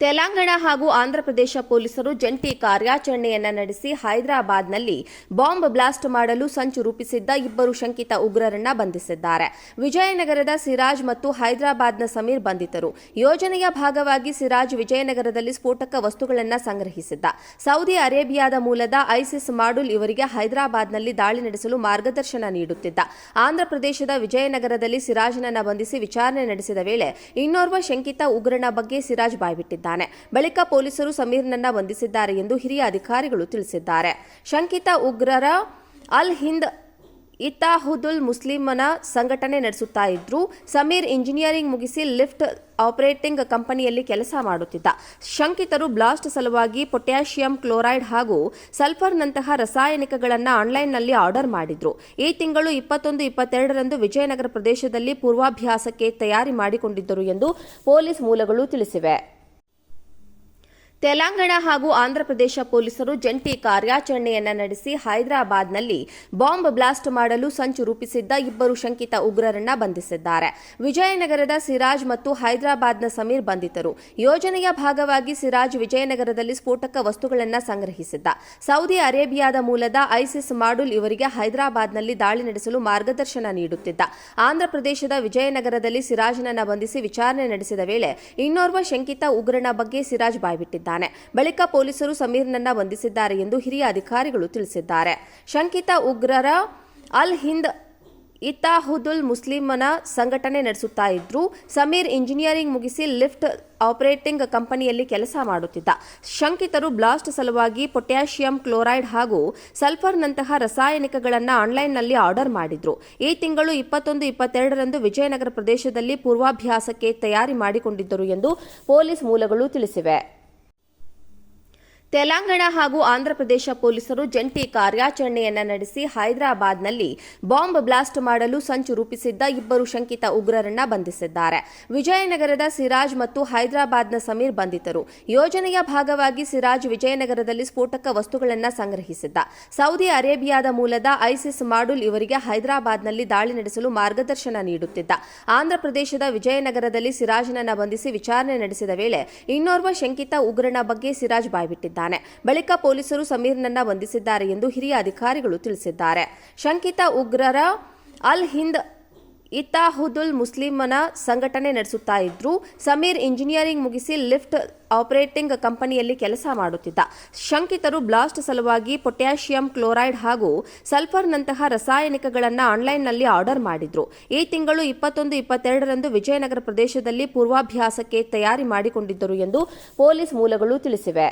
ತೆಲಂಗಾಣ ಹಾಗೂ ಆಂಧ್ರಪ್ರದೇಶ ಪೊಲೀಸರು ಜಂಟಿ ಕಾರ್ಯಾಚರಣೆಯನ್ನ ನಡೆಸಿ ಹೈದರಾಬಾದ್ನಲ್ಲಿ ಬಾಂಬ್ ಬ್ಲಾಸ್ಟ್ ಮಾಡಲು ಸಂಚು ರೂಪಿಸಿದ್ದ ಇಬ್ಬರು ಶಂಕಿತ ಉಗ್ರರನ್ನ ಬಂಧಿಸಿದ್ದಾರೆ. ವಿಜಯನಗರದ ಸಿರಾಜ್ ಮತ್ತು ಹೈದರಾಬಾದ್ನ ಸಮೀರ್ ಬಂಧಿತರು. ಯೋಜನೆಯ ಭಾಗವಾಗಿ ಸಿರಾಜ್ ವಿಜಯನಗರದಲ್ಲಿ ಸ್ಫೋಟಕ ವಸ್ತುಗಳನ್ನು ಸಂಗ್ರಹಿಸಿದ್ದ. ಸೌದಿ ಅರೇಬಿಯಾದ ಮೂಲದ ಐಸಿಸ್ ಮಾಡುಲ್ ಇವರಿಗೆ ಹೈದರಾಬಾದ್ನಲ್ಲಿ ದಾಳಿ ನಡೆಸಲು ಮಾರ್ಗದರ್ಶನ ನೀಡುತ್ತಿದ್ದ. ಆಂಧ್ರಪ್ರದೇಶದ ವಿಜಯನಗರದಲ್ಲಿ ಸಿರಾಜ್ನನ್ನ ಬಂಧಿಸಿ ವಿಚಾರಣೆ ನಡೆಸಿದ ವೇಳೆ ಇನ್ನೋರ್ವ ಶಂಕಿತ ಉಗ್ರನ ಬಗ್ಗೆ ಸಿರಾಜ್ ಬಾಯ್ಬಿಟ್ಟಿದ್ದಾನೆ ಬಳಿಕ ಪೊಲೀಸರು ಸಮೀರ್ನನ್ನ ಬಂಧಿಸಿದ್ದಾರೆ ಎಂದು ಹಿರಿಯ ಅಧಿಕಾರಿಗಳು ತಿಳಿಸಿದ್ದಾರೆ. ಶಂಕಿತ ಉಗ್ರರ ಅಲ್ ಹಿಂದ್ ಇತಾಹುದುಲ್ ಮುಸ್ಲಿಮನ ಸಂಘಟನೆ ನಡೆಸುತ್ತಾ ಇದ್ರು. ಸಮೀರ್ ಇಂಜಿನಿಯರಿಂಗ್ ಮುಗಿಸಿ ಲಿಫ್ಟ್ ಆಪರೇಟಿಂಗ್ ಕಂಪನಿಯಲ್ಲಿ ಕೆಲಸ ಮಾಡುತ್ತಿದ್ದ. ಶಂಕಿತರು ಬ್ಲಾಸ್ಟ್ ಸಲುವಾಗಿ ಪೊಟ್ಯಾಷಿಯಂ ಕ್ಲೋರೈಡ್ ಹಾಗೂ ಸಲ್ಫರ್ನಂತಹ ರಾಸಾಯನಿಕಗಳನ್ನು ಆನ್ಲೈನ್ನಲ್ಲಿ ಆರ್ಡರ್ ಮಾಡಿದ್ರು. ಈ ತಿಂಗಳು ಇಪ್ಪತ್ತೊಂದು, ಇಪ್ಪತ್ತೆರಡರಂದು ವಿಜಯನಗರ ಪ್ರದೇಶದಲ್ಲಿ ಪೂರ್ವಾಭ್ಯಾಸಕ್ಕೆ ತಯಾರಿ ಮಾಡಿಕೊಂಡಿದ್ದರು ಎಂದು ಪೊಲೀಸ್ ಮೂಲಗಳು ತಿಳಿಸಿವೆ. ತೆಲಂಗಾಣ ಹಾಗೂ ಆಂಧ್ರಪ್ರದೇಶ ಪೊಲೀಸರು ಜಂಟಿ ಕಾರ್ಯಾಚರಣೆಯನ್ನ ನಡೆಸಿ ಹೈದರಾಬಾದ್ನಲ್ಲಿ ಬಾಂಬ್ ಬ್ಲಾಸ್ಟ್ ಮಾಡಲು ಸಂಚು ರೂಪಿಸಿದ್ದ ಇಬ್ಬರು ಶಂಕಿತ ಉಗ್ರರನ್ನ ಬಂಧಿಸಿದ್ದಾರೆ. ವಿಜಯನಗರದ ಸಿರಾಜ್ ಮತ್ತು ಹೈದರಾಬಾದ್ನ ಸಮೀರ್ ಬಂಧಿತರು. ಯೋಜನೆಯ ಭಾಗವಾಗಿ ಸಿರಾಜ್ ವಿಜಯನಗರದಲ್ಲಿ ಸ್ಫೋಟಕ ವಸ್ತುಗಳನ್ನು ಸಂಗ್ರಹಿಸಿದ್ದ. ಸೌದಿ ಅರೇಬಿಯಾದ ಮೂಲದ ಐಸಿಸ್ ಮಾಡುಲ್ ಇವರಿಗೆ ಹೈದರಾಬಾದ್ನಲ್ಲಿ ದಾಳಿ ನಡೆಸಲು ಮಾರ್ಗದರ್ಶನ ನೀಡುತ್ತಿದ್ದ. ಆಂಧ್ರಪ್ರದೇಶದ ವಿಜಯನಗರದಲ್ಲಿ ಸಿರಾಜ್ನನ್ನ ಬಂಧಿಸಿ ವಿಚಾರಣೆ ನಡೆಸಿದ ವೇಳೆ ಇನ್ನೋರ್ವ ಶಂಕಿತ ಉಗ್ರನ ಬಗ್ಗೆ ಸಿರಾಜ್ ಬಾಯ್ಬಿಟ್ಟಿದ್ದಾನೆ ಬಳಿಕ ಪೊಲೀಸರು ಸಮೀರ್ನನ್ನ ಬಂಧಿಸಿದ್ದಾರೆ ಎಂದು ಹಿರಿಯ ಅಧಿಕಾರಿಗಳು ತಿಳಿಸಿದ್ದಾರೆ. ಶಂಕಿತ ಉಗ್ರರ ಅಲ್ ಹಿಂದ್ ಇತಾಹುದುಲ್ ಮುಸ್ಲಿಮನ ಸಂಘಟನೆ ನಡೆಸುತ್ತಾ ಇದ್ರು. ಸಮೀರ್ ಇಂಜಿನಿಯರಿಂಗ್ ಮುಗಿಸಿ ಲಿಫ್ಟ್ ಆಪರೇಟಿಂಗ್ ಕಂಪನಿಯಲ್ಲಿ ಕೆಲಸ ಮಾಡುತ್ತಿದ್ದ. ಶಂಕಿತರು ಬ್ಲಾಸ್ಟ್ ಸಲುವಾಗಿ ಪೊಟ್ಯಾಷಿಯಂ ಕ್ಲೋರೈಡ್ ಹಾಗೂ ಸಲ್ಫರ್ನಂತಹ ರಾಸಾಯನಿಕಗಳನ್ನು ಆನ್ಲೈನ್ನಲ್ಲಿ ಆರ್ಡರ್ ಮಾಡಿದ್ರು. ಈ ತಿಂಗಳು ಇಪ್ಪತ್ತೊಂದು ಇಪ್ಪತ್ತೆರಡರಂದು ವಿಜಯನಗರ ಪ್ರದೇಶದಲ್ಲಿ ಪೂರ್ವಾಭ್ಯಾಸಕ್ಕೆ ತಯಾರಿ ಮಾಡಿಕೊಂಡಿದ್ದರು ಎಂದು ಪೊಲೀಸ್ ಮೂಲಗಳು ತಿಳಿಸಿವೆ. ತೆಲಂಗಾಣ ಹಾಗೂ ಆಂಧ್ರಪ್ರದೇಶ ಪೊಲೀಸರು ಜಂಟಿ ಕಾರ್ಯಾಚರಣೆಯನ್ನ ನಡೆಸಿ ಹೈದರಾಬಾದ್ನಲ್ಲಿ ಬಾಂಬ್ ಬ್ಲಾಸ್ಟ್ ಮಾಡಲು ಸಂಚು ರೂಪಿಸಿದ್ದ ಇಬ್ಬರು ಶಂಕಿತ ಉಗ್ರರನ್ನ ಬಂಧಿಸಿದ್ದಾರೆ. ವಿಜಯನಗರದ ಸಿರಾಜ್ ಮತ್ತು ಹೈದರಾಬಾದ್ನ ಸಮೀರ್ ಬಂಧಿತರು. ಯೋಜನೆಯ ಭಾಗವಾಗಿ ಸಿರಾಜ್ ವಿಜಯನಗರದಲ್ಲಿ ಸ್ಫೋಟಕ ವಸ್ತುಗಳನ್ನು ಸಂಗ್ರಹಿಸಿದ್ದ. ಸೌದಿ ಅರೇಬಿಯಾದ ಮೂಲದ ಐಸಿಸ್ ಮಾಡುಲ್ ಇವರಿಗೆ ಹೈದರಾಬಾದ್ನಲ್ಲಿ ದಾಳಿ ನಡೆಸಲು ಮಾರ್ಗದರ್ಶನ ನೀಡುತ್ತಿದ್ದ. ಆಂಧ್ರಪ್ರದೇಶದ ವಿಜಯನಗರದಲ್ಲಿ ಸಿರಾಜ್ನನ್ನ ಬಂಧಿಸಿ ವಿಚಾರಣೆ ನಡೆಸಿದ ವೇಳೆ ಇನ್ನೋರ್ವ ಶಂಕಿತ ಉಗ್ರನ ಬಗ್ಗೆ ಸಿರಾಜ್ ಬಾಯ್ಬಿಟ್ಟಿದ್ದಾನೆ ಬಳಿಕ ಪೊಲೀಸರು ಸಮೀರ್ನನ್ನ ಬಂಧಿಸಿದ್ದಾರೆ ಎಂದು ಹಿರಿಯ ಅಧಿಕಾರಿಗಳು ತಿಳಿಸಿದ್ದಾರೆ ಶಂಕಿತ ಉಗ್ರರ ತೆಲಂಗಾಣ ಹಾಗೂ ಆಂಧ್ರಪ್ರದೇಶ ಪೊಲೀಸರು ಜಂಟಿ ಕಾರ್ಯಾಚರಣೆಯನ್ನ ನಡೆಸಿ ಹೈದರಾಬಾದ್ನಲ್ಲಿ ಬಾಂಬ್ ಬ್ಲಾಸ್ಟ್ ಮಾಡಲು ಸಂಚು ರೂಪಿಸಿದ್ದ ಇಬ್ಬರು ಶಂಕಿತ ಉಗ್ರರನ್ನ ಬಂಧಿಸಿದ್ದಾರೆ ವಿಜಯನಗರದ ಸಿರಾಜ್ ಮತ್ತು ಹೈದರಾಬಾದ್ನ ಸಮೀರ್ ಬಂಧಿತರು ಯೋಜನೆಯ ಭಾಗವಾಗಿ ಸಿರಾಜ್ ವಿಜಯನಗರದಲ್ಲಿ ಸ್ಫೋಟಕ ವಸ್ತುಗಳನ್ನು ಸಂಗ್ರಹಿಸಿದ್ದ ಸೌದಿ ಅರೇಬಿಯಾದ ಮೂಲದ ಐಸಿಸ್ ಮಾಡುಲ್ ಇವರಿಗೆ ಹೈದರಾಬಾದ್ನಲ್ಲಿ ದಾಳಿ ನಡೆಸಲು ಮಾರ್ಗದರ್ಶನ ನೀಡುತ್ತಿದ್ದ ಆಂಧ್ರಪ್ರದೇಶದ ವಿಜಯನಗರದಲ್ಲಿ ಸಿರಾಜ್ನನ್ನ ಬಂಧಿಸಿ ವಿಚಾರಣೆ ನಡೆಸಿದ ವೇಳೆ ಇನ್ನೋರ್ವ ಶಂಕಿತ ಉಗ್ರನ ಬಗ್ಗೆ ಸಿರಾಜ್ ಬಾಯ್ಬಿಟ್ಟಿದ್ದಾನೆ ಬಳಿಕ ಪೊಲೀಸರು ಸಮೀರ್ನನ್ನ ಬಂಧಿಸಿದ್ದಾರೆ ಎಂದು ಹಿರಿಯ ಅಧಿಕಾರಿಗಳು ತಿಳಿಸಿದ್ದಾರೆ. ಶಂಕಿತ ಉಗ್ರರ ಅಲ್ ಹಿಂದ್ ಇತಾಹುದುಲ್ ಮುಸ್ಲಿಮನ ಸಂಘಟನೆ ನಡೆಸುತ್ತಾ ಇದ್ರು. ಸಮೀರ್ ಇಂಜಿನಿಯರಿಂಗ್ ಮುಗಿಸಿ ಲಿಫ್ಟ್ ಆಪರೇಟಿಂಗ್ ಕಂಪನಿಯಲ್ಲಿ ಕೆಲಸ ಮಾಡುತ್ತಿದ್ದ. ಶಂಕಿತರು ಬ್ಲಾಸ್ಟ್ ಸಲುವಾಗಿ ಪೊಟ್ಯಾಷಿಯಂ ಕ್ಲೋರೈಡ್ ಹಾಗೂ ಸಲ್ಫರ್ನಂತಹ ರಾಸಾಯನಿಕಗಳನ್ನು ಆನ್ಲೈನ್ನಲ್ಲಿ ಆರ್ಡರ್ ಮಾಡಿದ್ರು. ಈ ತಿಂಗಳು ಇಪ್ಪತ್ತೊಂದು, ಇಪ್ಪತ್ತೆರಡರಂದು ವಿಜಯನಗರ ಪ್ರದೇಶದಲ್ಲಿ ಪೂರ್ವಾಭ್ಯಾಸಕ್ಕೆ ತಯಾರಿ ಮಾಡಿಕೊಂಡಿದ್ದರು ಎಂದು ಪೊಲೀಸ್ ಮೂಲಗಳು ತಿಳಿಸಿವೆ.